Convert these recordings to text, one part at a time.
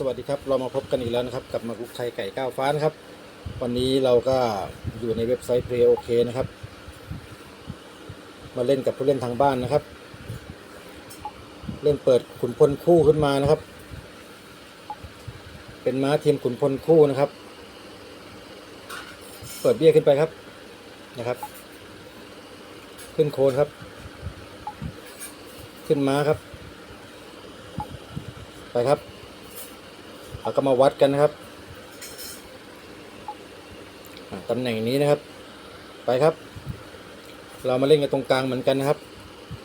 สวัสดีครับ เรามาพบกันอีกแล้วนะครับ กับมากุกไทยไก่ก้าวฟ้านครับ วันนี้เราก็อยู่ในเว็บไซต์ Play OK นะครับ มาเล่นกับผู้เล่นทางบ้านนะครับ เล่นเปิดขุนพลคู่ขึ้นมานะครับ เป็นม้าทีมขุนพลคู่นะครับ เปิดเบี้ยขึ้นไปครับนะครับ ขึ้นโคนครับ ขึ้นม้าครับ ไปครับ เราก็มาวัดกันนะครับตำแหน่งนี้นะครับ ไปครับ เรามาเล่นกันตรงกลางเหมือนกันนะครับ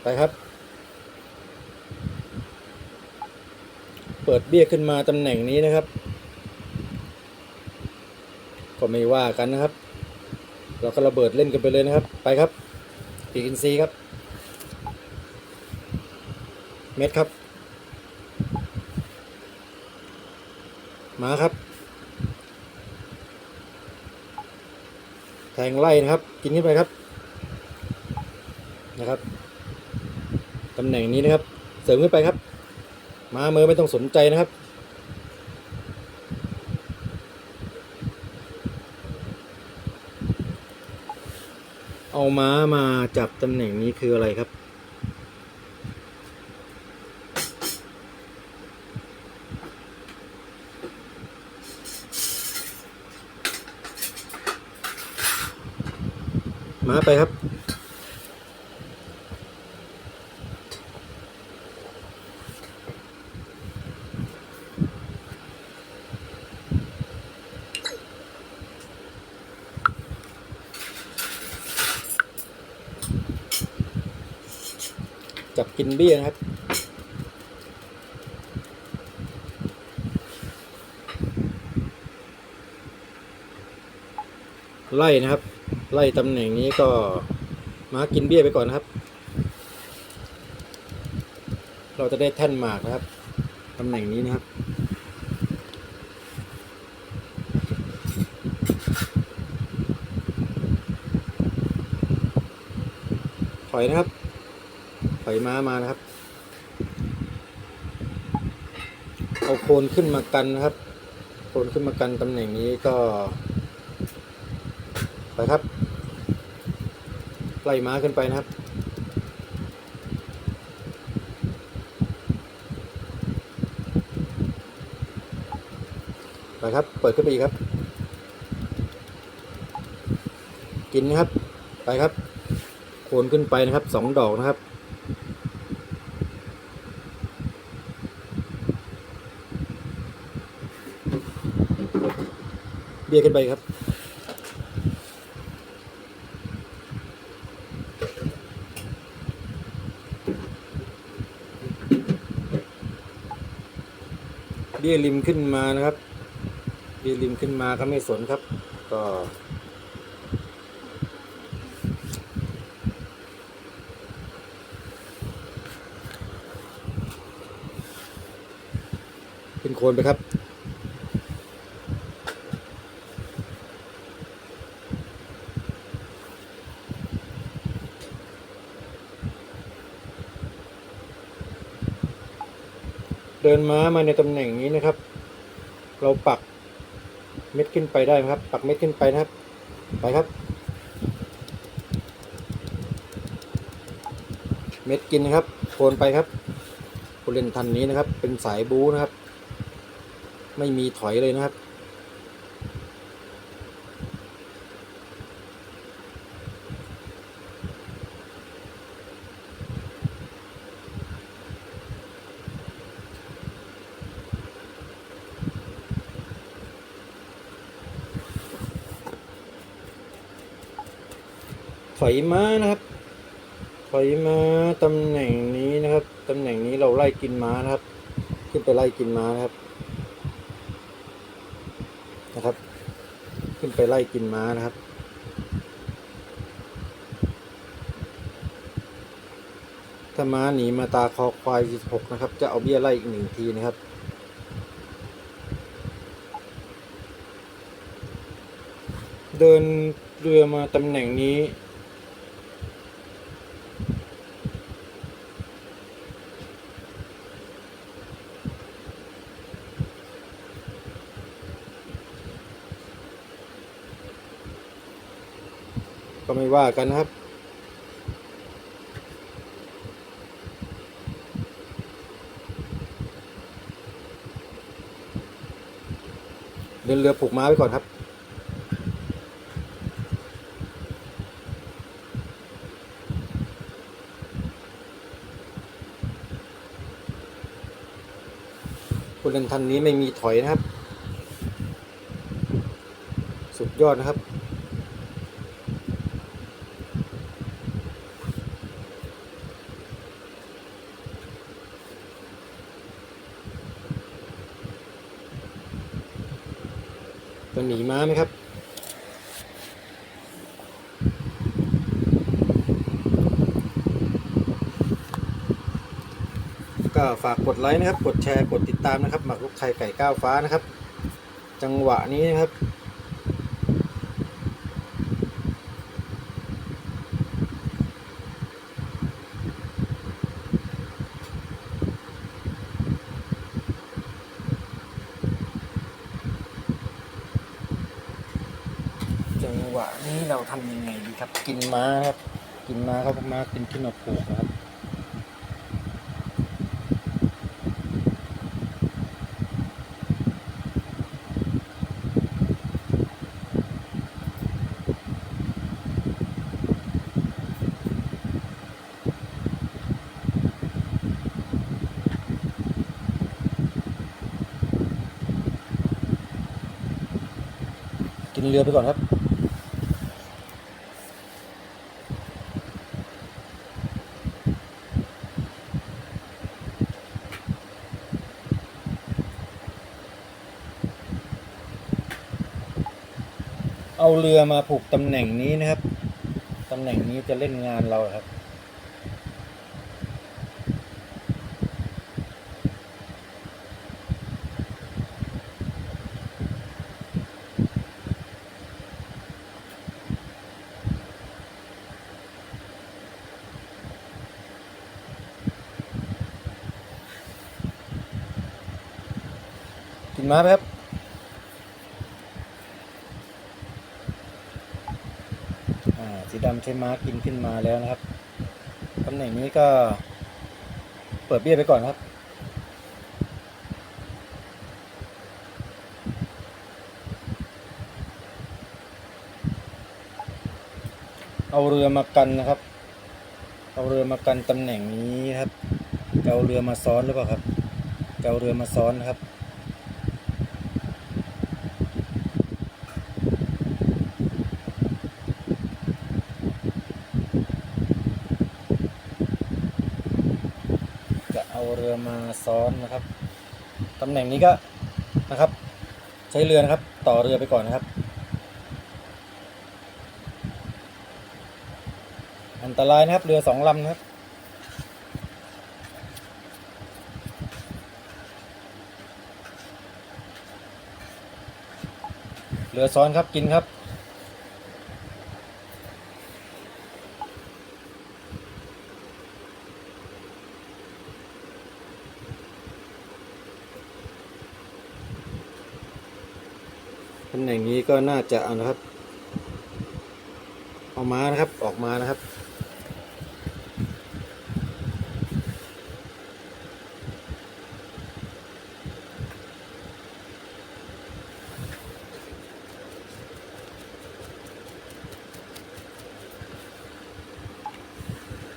ไปครับ เปิดเบี้ยขึ้นมาตำแหน่งนี้นะครับ ก็ไม่ว่ากันนะครับ เราก็ระเบิดเล่นกันไปเลยนะครับ ไปครับปีกอินซีครับ เม็ดครับ มาครับ แทงไล่นะครับ กินขึ้นไปครับ นะครับตำแหน่งนี้นะครับ เสริมขึ้นไปครับ มาเมือไม่ต้องสนใจนะครับ เอาม้ามาจับตำแหน่งนี้คืออะไรครับ มาไปครับ จับกินเบี้ยนะครับไล่นะครับ ไล่ตำแหน่งนี้ก็มากินเบี้ยไปก่อนนะครับ เราจะได้แท่นหมากนะครับตำแหน่งนี้นะครับถอยนะครับถอยม้ามานะครับ เอาโคนขึ้นมากันนะครับ โคนขึ้นมากันตำแหน่งนี้ก็ ไปครับ ไล่ม้าขึ้นไปนะครับ ไปครับ เปิดขึ้นไปอีกครับ กินนะครับ ไปครับ โคนขึ้นไปนะครับสองดอกนะครับเบี้ยขึ้นไปครับ เบี้ยริมขึ้นมานะครับ เบี้ยริมขึ้นมาก็ไม่สนครับ ก็เป็นโคนไปครับ นม้ามาในตำแหน่งนี้นะครับ เราปักเม็ดขึ้นไปได้ไหมครับ ปักเม็ดขึ้นไปนะครับ ไปครับ เม็ดกินนะครับโคนไปครับผู้เล่นทันนี้นะครับ เป็นสายบู๊นะครับ ไม่มีถอยเลยนะครับ อยม้านะครับ ถอยม้าตำแหน่งนี้นะครับตำแหน่งนี้เราไล่กินม้านะครับ ขึ้นไปไล่กินม้านะครับ นะครับ ขึ้นไปไล่กินม้านะครับถ้าม้าหนีมาตาคอควาย16นะครับ จะเอาเบี้ยไล่อีกหนึ่งทีนะครับ เดินเรือมาตำแหน่งนี้ ก็ไม่ว่ากันนะครับ เดินเรือผูกม้าไว้ก่อนครับผู้เล่นท่านนี้ไม่มีถอยนะครับ สุดยอดนะครับ จะหนีม้าไหมครับ ก็ฝากกดไลค์นะครับ กดแชร์ กดติดตามนะครับหมักลูกไข่ไก่ก้าวฟ้านะครับ จังหวะนี้นะครับ จังหวะ นี้เราทำยังไงดีครับ กินม้าครับ กินม้าครับม้ากินที่มาผูกนะครับกินเรือไปก่อนครับ เอาเรือมาผูกตำแหน่งนี้นะครับ ตำแหน่งนี้จะเล่นงานเราครับ กินมาครับ อ่า สีดำใช้ม้ากินขึ้นมาแล้วนะครับตำแหน่งนี้ก็เปิดเบี้ยไปก่อนครับ เอาเรือมากันนะครับ เอาเรือมากันตำแหน่งนี้ครับ เอาเรือมาซ้อนหรือเปล่าครับ เอาเรือมาซ้อนนะครับ จะเอาเรือมาซ้อนนะครับตำแหน่งนี้ก็นะครับ ใช้เรือนะครับ ต่อเรือไปก่อนนะครับ อันตรายนะครับเรือสองลำนะครับเรือซ้อนครับกินครับ ตำแหน่งนี้ก็น่าจะเอานะครับ เอามานะครับออกมานะครับ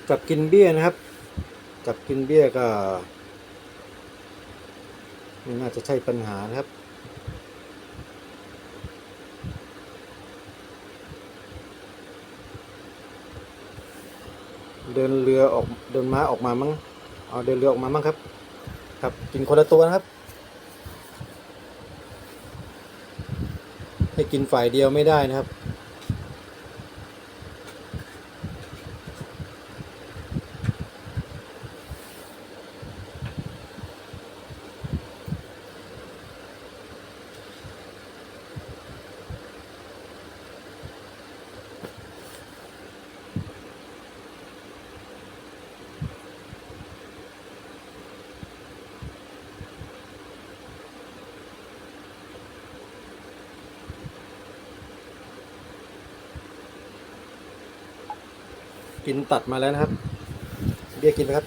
จับกินเบี้ยนะครับ จับกินเบี้ยก็ไม่น่าจะใช่ปัญหานะครับ เดินเรือออกเดินม้าออกมามั้งเอาเดินเรือออกมามั้งครับ ครับกินคนละตัวนะครับ ให้กินฝ่ายเดียวไม่ได้นะครับ กินตัดมาแล้วนะครับ เบี้ยกินไหมครับ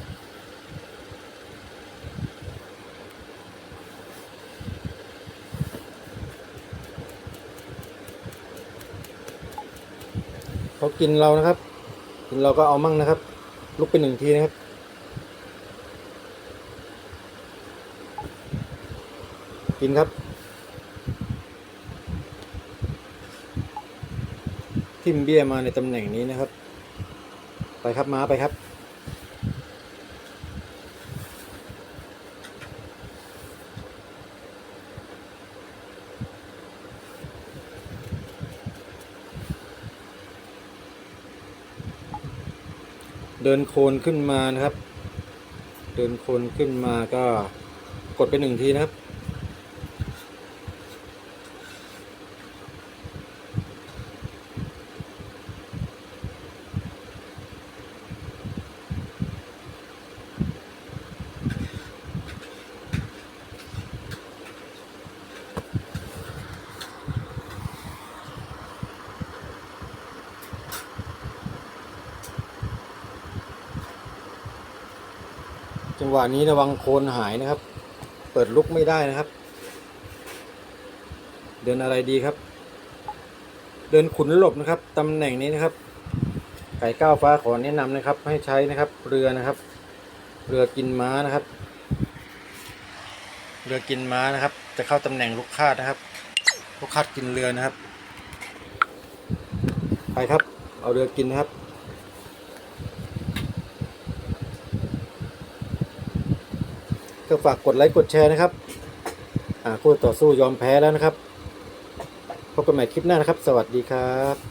เขากินเรานะครับ กินเราก็เอามั่งนะครับ ลุกเป็นหนึ่งทีนะครับกินครับ ทิมเบี้ยมาในตำแหน่งนี้นะครับ ไปครับมาไปครับเดินโคนขึ้นมานะครับ เดินโคนขึ้นมาก็กดไปหนึ่งทีนะครับ จังหวะนี้ระวังโคนหายนะครับ เปิดลุกไม่ได้นะครับ เดินอะไรดีครับ เดินขุนหลบนะครับตำแหน่งนี้นะครับ ไก่ก้าวฟ้าขอแนะนำนะครับ ให้ใช้นะครับ เรือนะครับ เรือกินม้านะครับ เรือกินม้านะครับ จะเข้าตำแหน่งลูกคาดนะครับลูกคาดกินเรือนะครับ ไปครับ เอาเรือกินนะครับ ก็ฝากกดไลค์กดแชร์นะครับอ่าคู่ต่อสู้ยอมแพ้แล้วนะครับ พบกันใหม่คลิปหน้านะครับ สวัสดีครับ